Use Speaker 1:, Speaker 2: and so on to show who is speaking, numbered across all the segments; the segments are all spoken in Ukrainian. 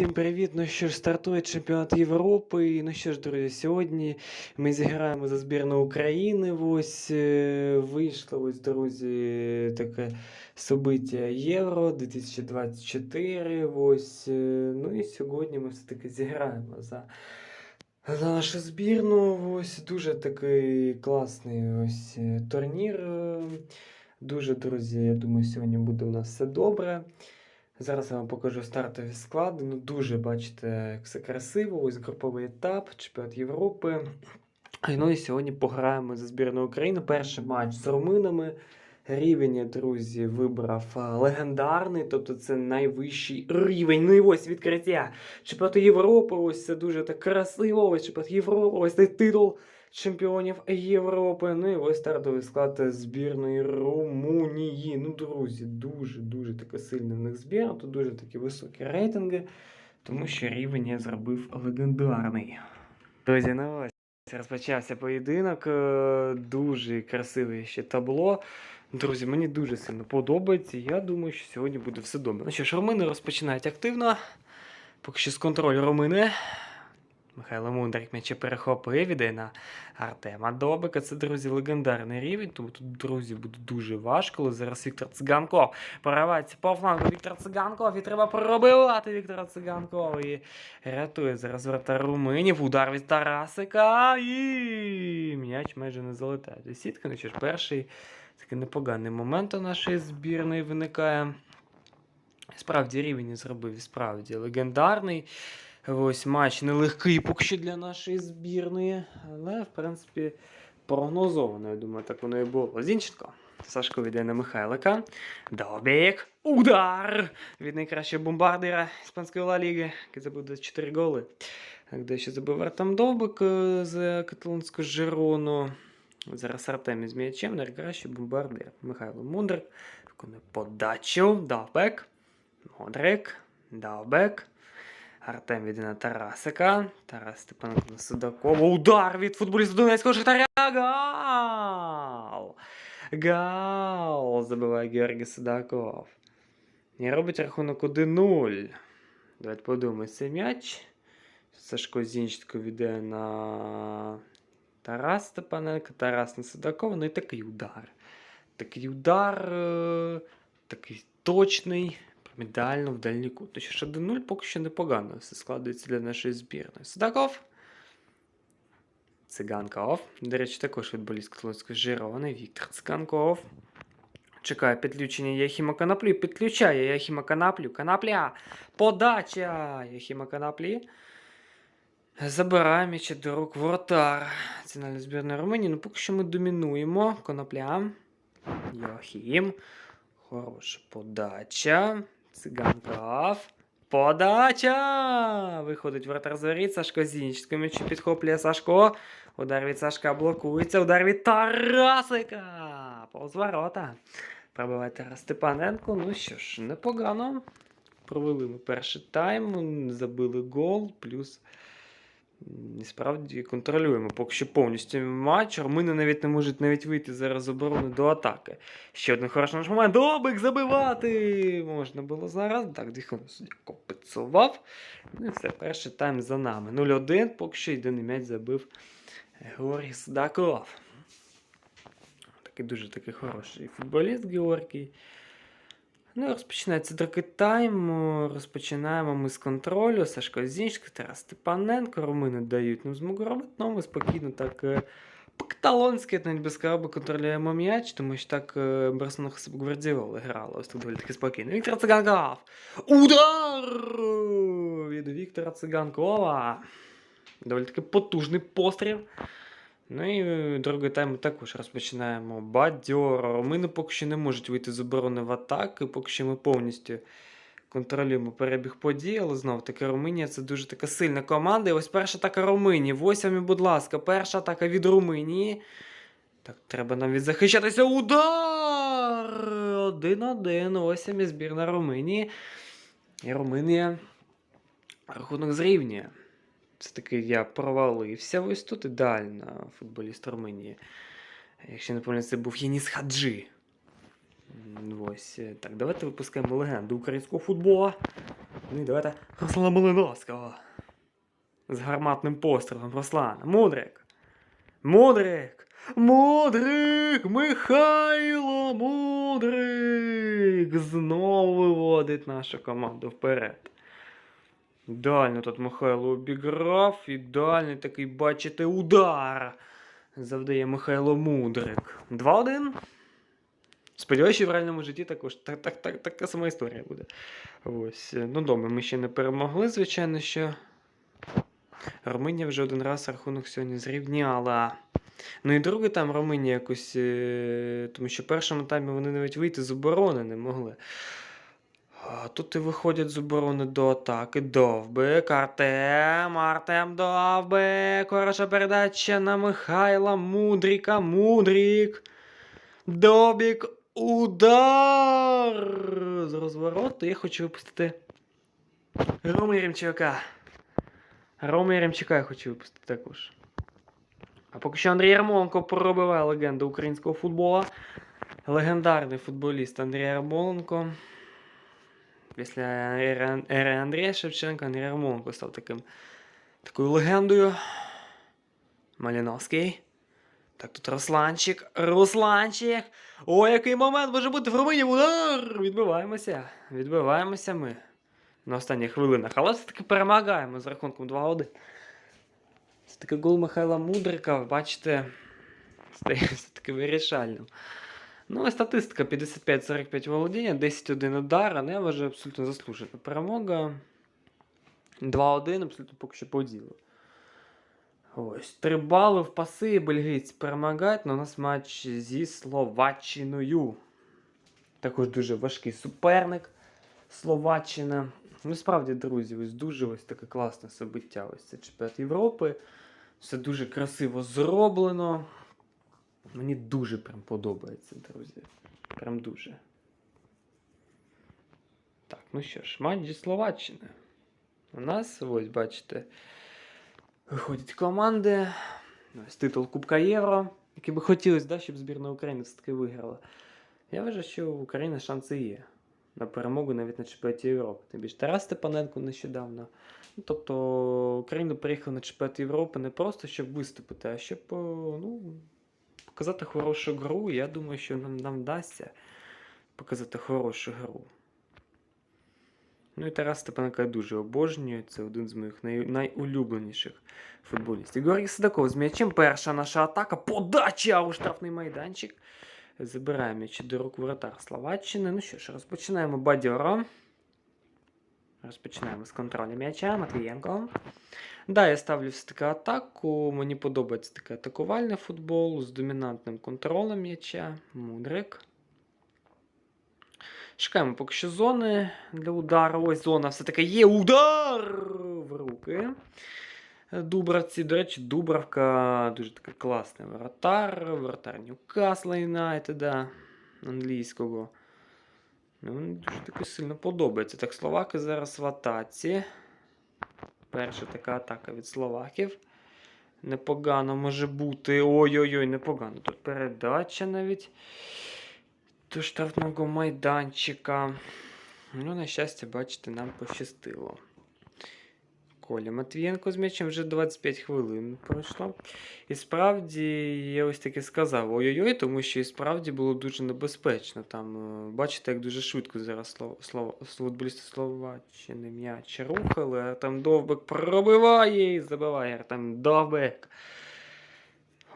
Speaker 1: Всім привіт! Ну що ж, стартує чемпіонат Європи. І, Ну що ж, друзі, сьогодні ми зіграємо за збірну України. Ось е, вийшло, ось, друзі, таке собиття Євро 2024. Ось, е, ну і сьогодні ми все-таки зіграємо за, за нашу збірну. Ось дуже такий класний ось е, турнір. Дуже, друзі, я думаю, сьогодні буде у нас все добре. Зараз я вам покажу стартові склади. Ну, дуже бачите, як все красиво. Ось груповий етап, чемпіонат Європи. Ну і сьогодні пограємо за збірну України. Перший матч з руминами. Рівень, я, друзі, вибрав легендарний, тобто це найвищий рівень. Ну і ось відкриття. Чемпіонату Європи, ось це дуже так красиво. Ось чемпіонат Європи, ось цей титул чемпіонів Європи. Ну і ось стартовий склад збірної Румунії. Ну, друзі, дуже-дуже таке сильне в них збірна. Тут дуже такі високі рейтинги, тому що рівень я зробив легендарний. Друзі, ну ось розпочався поєдинок. е, Дуже красиве ще табло. Друзі, мені дуже сильно подобається. Я думаю, що сьогодні буде все добре. Ну що ж, румини розпочинають активно. Поки що з контролю румини. Михайло Мундрик м'яче перехопив, іде на Артема Добика. Це, друзі, легендарний рівень. Тому тут, друзі, буде дуже важко. Але зараз Віктор Циганков поривається по флангу Віктор Циганков. І треба пробивати Віктора Циганкова. І рятує зараз врата Руминів. Удар від Тарасика. І м'яч майже не залетає. до сітки. Ну що ж, перший такий непоганий момент у нашої збірної виникає. Справді рівень зробив, справді легендарний. Ось матч нелегкий поки що для нашої збірної, але, в принципі, прогнозовано, я думаю, так воно і було. Зінченко. Сашко йде на Михайлика. Добік. Удар! Від найкращого бомбардира іспанської Ла Ліги, який забив 24 голи. Де ще забив Артем Довбик е, з каталонського Жирону. Зараз Артем із м'ячем, найкращий бомбардир. Михайло Мундрик. Виконує подачу. Довбек. Модрик. Довбек. Артем віде на Тарасика. Тарас Степаненко на Судакова. Удар від футболіста Донецького Шахтаря. Гал! Гал! Забиває Георгій Судаков. І робить рахунок 1-0. Давайте подумаємо цей м'яч. Сашко Зінченко віде на Тарас Степаненко, Тарас на Судакова. Ну і такий удар. Такий удар, е, такий точний. Ідеально в дальній кут. Ну що ж 1-0 поки що непогано все складається для нашої збірної. Судаков. Циганков. До речі, також футболіст Катлонської жирований. Віктор Циганков. Чекає підключення Яхіма Канаплі. Підключає Яхіма Канаплю. Канапля. Подача Яхіма Канаплі. Забирає м'яча до рук воротар. Національної збірної Румунії. Ну, поки що ми домінуємо. Конопля. Йохім. Хороша подача. Циганков. Подача! Виходить вратар зорі, Сашко Зінченко м'ячі підхоплює Сашко. Удар від Сашка блокується. Удар від Тарасика. Повз ворота. Пробиває Тарас Степаненко. Ну що ж, непогано. Провели ми перший тайм, забили гол, плюс і справді контролюємо поки що повністю матч. Румини навіть не можуть навіть вийти зараз з оборони до атаки. Ще один хороший наш момент. Добик забивати! Можна було зараз. Так, дихано суддя компенсував. Ну і все, перший тайм за нами. 0-1, поки що єдиний м'яч забив Георгій Судаков. Такий дуже такий хороший футболіст Георгій. Ну, і розпочинається другий тайм. Розпочинаємо ми з контролю. Сашко Зінченко, Тарас Степаненко. Румини дають нам змогу робити. Ну, ми спокійно так е, по-каталонськи, навіть без короби контролюємо м'яч, тому що так е, Барселона Хасаб Гвардіоли грала. Ось тут доволі таки спокійно. Віктор Циганков! Удар! Від Віктора Циганкова. Доволі таки потужний постріл. Ну і е, другий тайм також розпочинаємо бадьоро. Румини поки що не можуть вийти з оборони в атаку, поки що ми повністю контролюємо перебіг подій, але знов таки Румунія це дуже така сильна команда. І ось перша атака Румунії. Ось вам, і, будь ласка, перша атака від Румунії. Так, треба нам відзахищатися. Удар! Один-один. Ось і збірна Румунії. І Румунія рахунок зрівнює. Все-таки я провалився ось тут ідеально футболіст Румунії. Якщо не помиляюсь, це був Єніс Хаджи. Ось. е, Так, давайте випускаємо легенду українського футболу. Ну і давайте Руслана Малиновського. З гарматним пострілом Руслана. Мудрик. Мудрик! Мудрик! Михайло Мудрик! Знову виводить нашу команду вперед. Ідеально тут Михайло обіграв. Ідеальний такий, бачите, удар. Завдає Михайло Мудрик. 2-1. Сподіваюся, що в реальному житті також так, так, так, така сама історія буде. Ось. Ну, добре, ми ще не перемогли, звичайно, що. Румунія вже один раз рахунок сьогодні зрівняла. Ну і другий там Румунія якось. е, Тому що в першому таймі вони навіть вийти з оборони не могли. Тут і виходять з оборони до атаки. Довбик, Артем, Артем Довбик. Хороша передача на Михайла Мудріка. Мудрік. Довбік. Удар! З розвороту я хочу випустити Рома Єремчука. Рома Єремчука я хочу випустити також. А поки що Андрій Ярмоленко пробиває легенду українського футболу. Легендарний футболіст Андрій Ярмоленко. Після ери Андрія Шевченка Андрій Ярмоленко став таким, такою легендою. Маліновський. Так, тут Русланчик. Русланчик! О, який момент може бути в Румунії удар! Відбиваємося. Відбиваємося ми на останніх хвилинах. Але все-таки перемагаємо з рахунком 2-1. Це таки гол Михайла Мудрика, бачите, стає все-таки вирішальним. Ну, і статистика 55-45 володіння, 10-1 удар, не вважаю абсолютно заслужена перемога. 2-1 абсолютно поки що по ділу. Ось, 3 бали в паси, бельгійці перемагають, але у нас матч зі Словаччиною. Також дуже важкий суперник Словаччина. Ну, справді, друзі, ось дуже ось таке класне собиття. Ось це чемпіонат Європи. Все дуже красиво зроблено. Мені дуже прям подобається, друзі. Прям дуже. Так, ну що ж, матч Словаччини. У нас, ось, бачите, виходять команди. Ось титул Кубка Євро, який би хотілося, да, щоб збірна України все-таки виграла. Я вважаю, що у України шанси є на перемогу навіть на чемпіонаті Європи. Тим більше Тарас Степаненко нещодавно. Ну, тобто Україна приїхала на чемпіонат Європи не просто щоб виступити, а щоб ну, показати хорошу гру. Я думаю, що нам, нам вдасться показати хорошу гру. Ну і Тарас Степаненко я дуже обожнюю. Це один з моїх най... найулюбленіших футболістів. Георгій Сидаков з м'ячем. Перша наша атака. Подача у штрафний майданчик. Забирає м'яч до рук воротар Словаччини. Ну що ж, розпочинаємо бадьоро. Розпочинаємо з контролю м'яча. Матвієнко. Да, я ставлю все-таки атаку. Мені подобається такий атакувальний футбол з домінантним контролем м'яча. Мудрик. Шукаємо поки що зони для удару. Ось зона все-таки є. Удар в руки. Дубравці, до речі, Дубравка дуже такий класний воротар. Воротар Ньюкасла Юнайтеда англійського. Ну, Мені дуже таки сильно подобається. Так, словаки зараз в атаці. Перша така атака від словаків. Непогано може бути. Ой-ой-ой, непогано. Тут передача навіть до штрафного майданчика. Ну, на щастя, бачите, нам пощастило. Коля Матвієнко з м'ячем вже 25 хвилин пройшло. І справді, я ось таки сказав ой-ой-ой, тому що і справді було дуже небезпечно. Там, е, бачите, як дуже швидко зараз футболісти Словаччини м'яч рухали, а там Довбик пробиває і забиває Артем Довбик.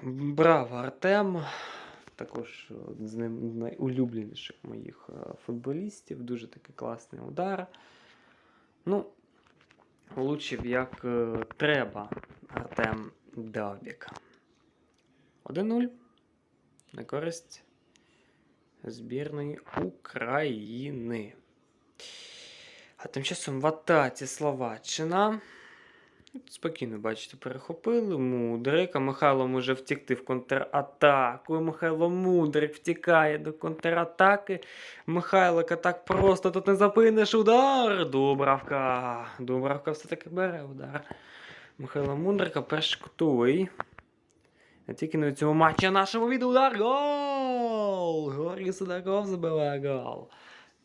Speaker 1: Браво, Артем. Також один з найулюбленіших моїх е, футболістів. Дуже такий класний удар. Ну, влучив як е, треба Артем Довбік. 1-0 на користь збірної України. А тим часом в атаці Словаччина. Спокійно, бачите, перехопили. Мудрик, а Михайло може втікти в контратаку. Михайло Мудрик втікає до контратаки. Михайлика так просто тут не запиниш удар. Дубравка. Дубравка все-таки бере удар. Михайло Мудрика, перший кутовий. Тільки на цьому матчі а нашому відео удар. Гол! Георгій Судаков забиває гол.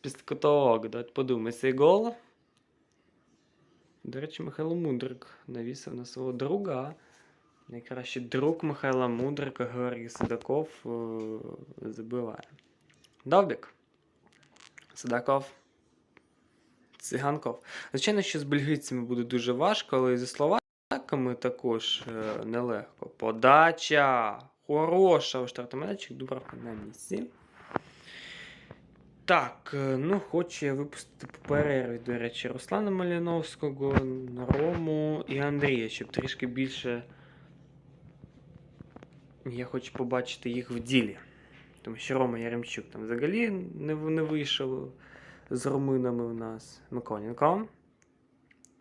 Speaker 1: Після. Давайте подумаємо, цей гол. До речі, Михайло Мудрик навісив на свого друга. Найкращий друг Михайла Мудрика Георгій Сидаков е, забиває. Довбік. Сидаков. Циганков. Звичайно, що з бельгійцями буде дуже важко, але і зі словаками також е, нелегко. Подача! Хороша у штартомечик, Дубравка на місці. Так, е, ну хочу я випустити по перерві, до речі, Руслана Маліновського, Рому і Андрія, щоб трішки більше я хочу побачити їх в ділі. Тому що Рома Яремчук там взагалі не, не вийшов з руминами в нас. Миконенко.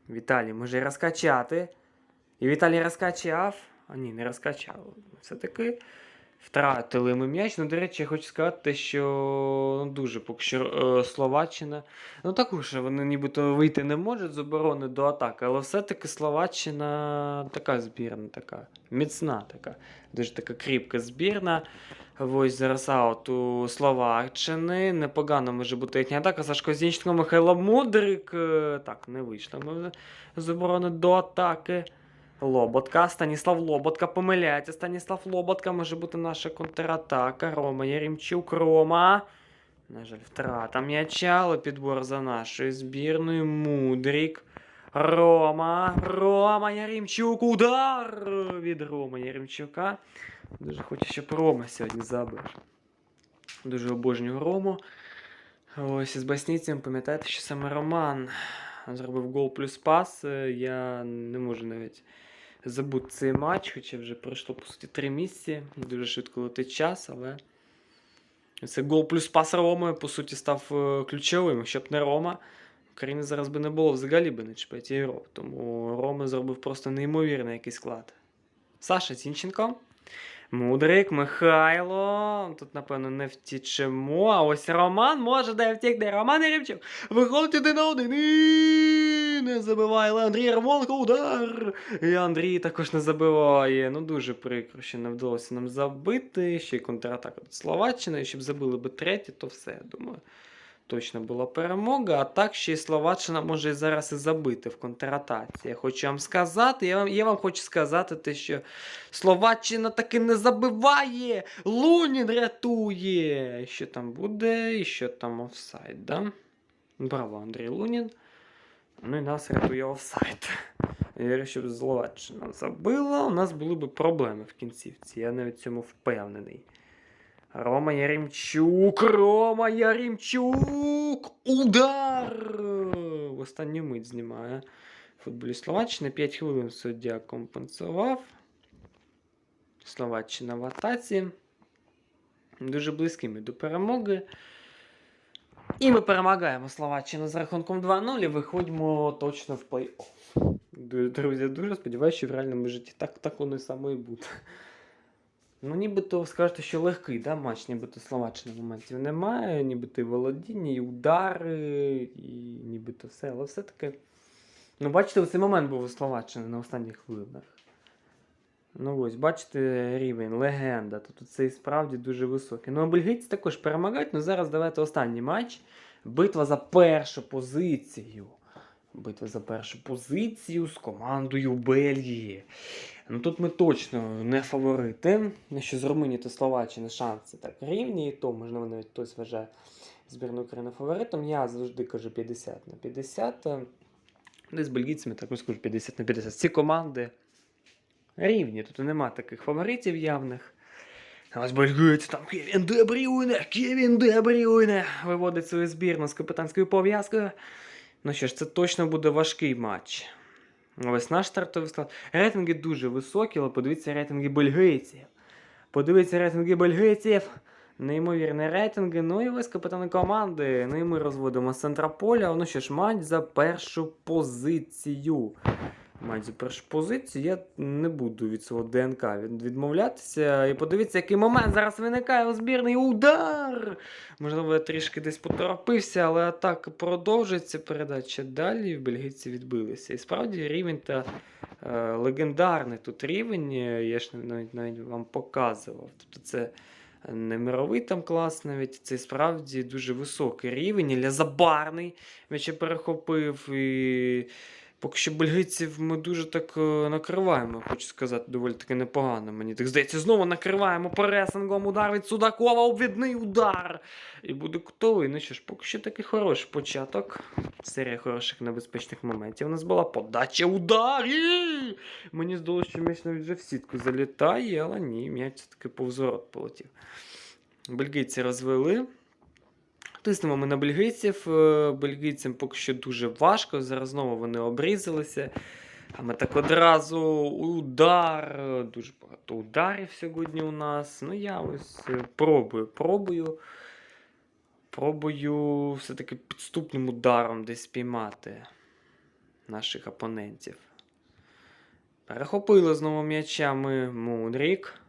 Speaker 1: Віталій може розкачати. І Віталій розкачав. А ні, не розкачав. Все-таки втратили ми м'яч. Ну, до речі, я хочу сказати, що ну, дуже поки що е, Словаччина. Ну також вони нібито вийти не можуть з оборони до атаки, але все-таки Словаччина така збірна, така міцна, така, дуже така кріпка збірна. Ось зараз аут у Словаччини. Непогано може бути їхня атака. Сашко Зінченко, Михайло Мудрик. Е, Так, не вийшло ми з оборони до атаки. Лоботка, Станіслав Лоботка помиляється. Станіслав Лоботка може бути наша контратака. Рома Яремчук, Рома. На жаль, втрата м'яча, але підбор за нашою збірною. Мудрік. Рома. Рома Яремчук. Удар від Рома Яремчука. Дуже хочу, щоб Рома сьогодні забив. Дуже обожнюю Рому. Ось із Басніцем, пам'ятаєте, що саме Роман зробив гол плюс пас. Е, Я не можу навіть забути цей матч, хоча вже пройшло по суті три місяці. Дуже швидко летить час, але це гол плюс пас Роми, по суті, став е, ключовим. Якщо б не Рома, України зараз би не було взагалі би на чемпіонаті Європи. Тому Рома зробив просто неймовірний якийсь склад. Саша Зінченко. Мудрик, Михайло. Тут, напевно, не втічемо. А ось Роман може де втікти. Роман Єремчук. Виходить один на один. І не забиває. Андрій Ромонко удар. І Андрій також не забиває. Ну дуже прикро, що не вдалося нам забити. Ще й контратака до Словаччини. Щоб забили би третє, то все, я думаю. Точно була перемога, а так ще й Словаччина може зараз і забити в контратаці. Я хочу вам сказати, я вам, я вам хочу сказати те, що Словаччина таки не забиває. Лунін рятує. Що там буде, і що там офсайд, да? Браво, Андрій Лунін. Ну і нас рятує офсайд. Я вірю, щоб Словаччина забила, у нас були б проблеми в кінцівці. Я навіть цьому впевнений. Рома Яремчук, Рома Яремчук! Удар! В останню мить знімає футболіст Словаччини. 5 хвилин суддя компенсував. Словаччина в атаці. Дуже близькими до перемоги. І ми перемагаємо Словаччину з рахунком 2-0 і виходимо точно в плей-офф. Друзі, дуже сподіваюся, що в реальному житті так, так воно і саме і буде. Ну, нібито скажете, що легкий да, матч, нібито Словаччини моментів немає, нібито і володіння, і удари, і нібито все. Але все-таки. Ну, бачите, цей момент був у Словаччини на останніх хвилинах. Ну ось, бачите, рівень, легенда. Тобто це і справді дуже високий. Ну, а бельгійці також перемагають. Ну зараз давайте останній матч. Битва за першу позицію. Битва за першу позицію з командою Бельгії. Ну тут ми точно не фаворити. Що з Румунії та Словаччини шанси так рівні, і то, можливо, навіть хтось вважає збірну України фаворитом. Я завжди кажу 50 на 50. Десь з бельгійцями також скажу 50 на 50. Ці команди рівні. Тут нема таких фаворитів явних. А ось бельгійці там Кевін Де Брюйне, Кевін Де Брюйне виводить свою збірну з капітанською пов'язкою. Ну що ж, це точно буде важкий матч. Ось наш стартовий склад. Рейтинги дуже високі, але подивіться рейтинги бельгійців. Подивіться рейтинги бельгійців. Неймовірні рейтинги. Ну і ось капітани команди. Ну і ми розводимо з центра поля. Ну що ж, матч за першу позицію. За першу позицію. Я не буду від свого ДНК відмовлятися. І подивіться, який момент зараз виникає у збірний удар. Можливо, я трішки десь поторопився, але атака продовжується. Передача далі. Бельгійці відбилися. І справді рівень та е, легендарний тут рівень. е, Я ж навіть, навіть вам показував. Тобто це не мировий там клас навіть, це справді дуже високий рівень. Ілля Забарний м'яче перехопив і Поки що бельгійців ми дуже так е, накриваємо, хочу сказати, доволі таки непогано. Мені так здається, знову накриваємо пресингом удар від Судакова, обвідний удар. І буде кутовий. Ну що ж, поки що такий хороший початок. Серія хороших небезпечних моментів. У нас була подача ударів. Мені здалося, що м'яч навіть вже в сітку залітає, але ні, м'яч все-таки повз ворот полетів. Бельгійці розвели. Тиснемо ми на бельгійців. Е, Бельгійцям поки що дуже важко. Зараз знову вони обрізалися. А ми так одразу удар. Дуже багато ударів сьогодні у нас. Ну, я ось е, пробую, пробую. Пробую все-таки підступним ударом десь спіймати наших опонентів. Перехопили знову м'ячами Мудрік.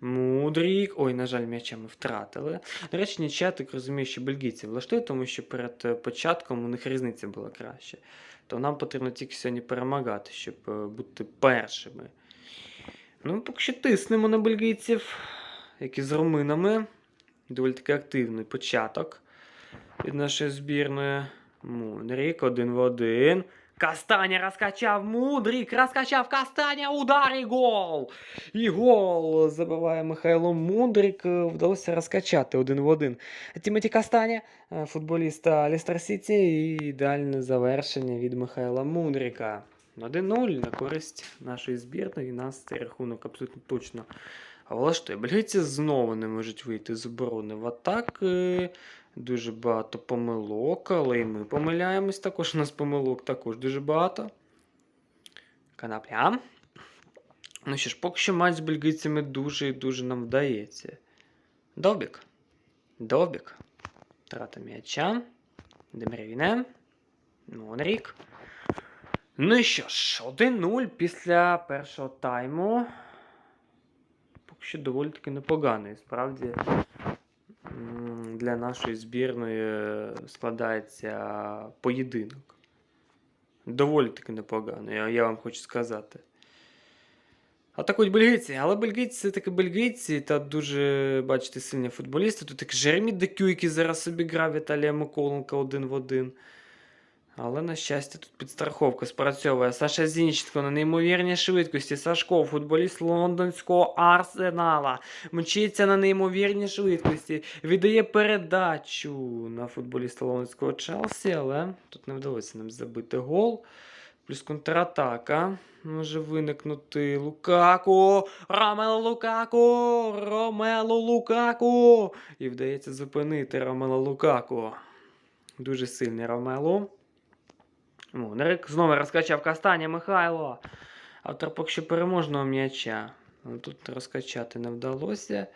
Speaker 1: Мудрік. Ой, на жаль, м'яча ми втратили. До речі, нічия, так розумію, що бельгійці влаштує, тому що перед е, початком у них різниця була краще. То нам потрібно тільки сьогодні перемагати, щоб е, бути першими. Ну, поки що тиснемо на бельгійців, які з руминами. Доволі таки активний початок від нашої збірної. Мудрік один в один. Кастаня розкачав Мудрік, розкачав Кастаня, удар і гол! І гол забиває Михайло Мудрик. Е, Вдалося розкачати один в один. Тімоті Кастаня, е, футболіста Лістер Сіті, і ідеальне завершення від Михайла Мудрика. 1-0 на користь нашої збірної. Нас цей рахунок абсолютно точно влаштує. Бельгійці знову не можуть вийти з оборони в атаки. Дуже багато помилок, але і ми помиляємось також. У нас помилок також дуже багато. Канапля. Ну що ж, поки що матч з бельгійцями дуже і дуже нам вдається. Довбік. Довбік. Трата м'яча. Демрівіне. Монрік. Ну і що ж, 1-0 після першого тайму. Поки що доволі таки непоганий. Справді для нашої збірної е, складається поєдинок. Доволі таки непогано, я, вам хочу сказати. Атакують бельгійці, але бельгійці це таки бельгійці та дуже, бачите, сильні футболісти. Тут як Жеремі Декю, який зараз обіграв Віталія Миколенка один в один. Але, на щастя, тут підстраховка спрацьовує. Саша Зінченко на неймовірній швидкості. Сашко, футболіст лондонського арсенала. Мчиться на неймовірній швидкості. Віддає передачу на футболіста лондонського Челсі, але тут не вдалося нам забити гол. Плюс контратака може виникнути Лукаку. Ромело Лукаку! Ромело Лукаку! І вдається зупинити Ромело Лукаку. Дуже сильний Ромело. Мудрик знову розкачав Кастаня Михайло. Автор поки що переможного м'яча. Тут розкачати не вдалося.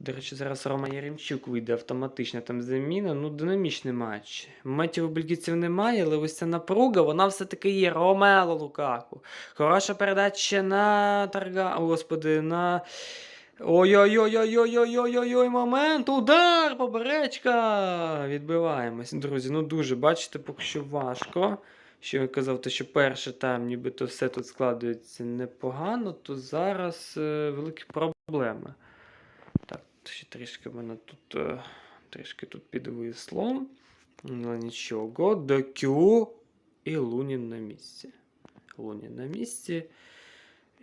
Speaker 1: До речі, зараз Рома Яремчук вийде автоматично там заміна. Ну, динамічний матч. Матів у бельгійців немає, але ось ця напруга, вона все-таки є. Ромело Лукаку. Хороша передача на Тарга. Господи, на. Ой-ой-ой-ой-ой-ой-ой-ой, момент! Удар! Поберечка! Відбиваємось, друзі. Ну дуже, бачите, поки що важко. Що я казав, те, що перший тайм, нібито все тут складується непогано, то зараз е, великі проблеми. Так, ще трішки в мене тут е, трішки тут підвисло. Ну нічого. Докю і Лунін на місці. Лунін на місці.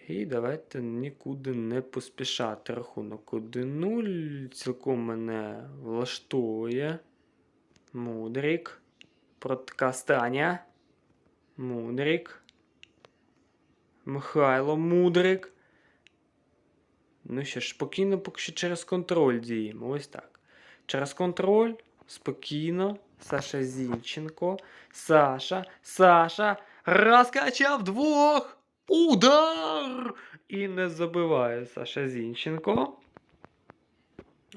Speaker 1: І давайте нікуди не поспішати. Рахунок 1-0. Цілком мене влаштовує. Мудрік. Проти Кастаня. Мудрік. Михайло Мудрик. Ну що ж, спокійно поки що через контроль діємо. Ось так. Через контроль. Спокійно. Саша Зінченко. Саша. Саша. Розкачав двох. Удар! І не забиває Саша Зінченко.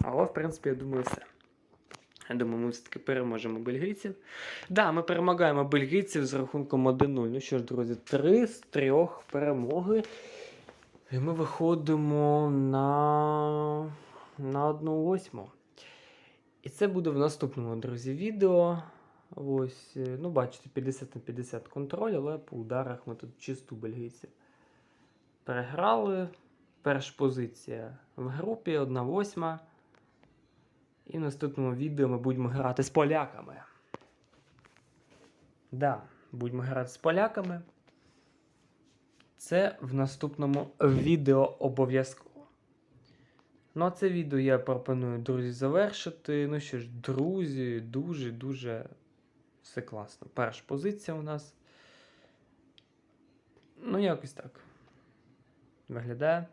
Speaker 1: Але, в принципі, я думаю, все. Я думаю, ми все-таки переможемо бельгійців. Да, ми перемагаємо бельгійців з рахунком 1-0. Ну що ж, друзі, 3 з 3 перемоги. І ми виходимо на, на 1-8. І це буде в наступному, друзі, відео. Ось, е, ну, бачите, 50 на 50 контроль, але по ударах ми тут чисту бельгійців. Переграли. Перша позиція в групі, 1-8. І в наступному відео ми будемо грати з поляками. Да, будемо грати з поляками. Це в наступному відео обов'язково. Ну, а це відео я пропоную, друзі, завершити. Ну що ж, друзі, дуже-дуже все класно. Перша позиція у нас. Ну, якось так. Виглядає.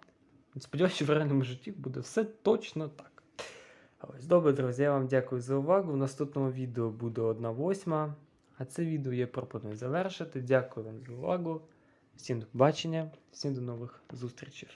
Speaker 1: Сподіваюся, що в реальному житті буде все точно так. Ось, добре, друзі, я вам дякую за увагу. В наступному відео буде 1 восьма. А це відео я пропоную завершити. Дякую вам за увагу. Всім до побачення, всім до нових зустрічей.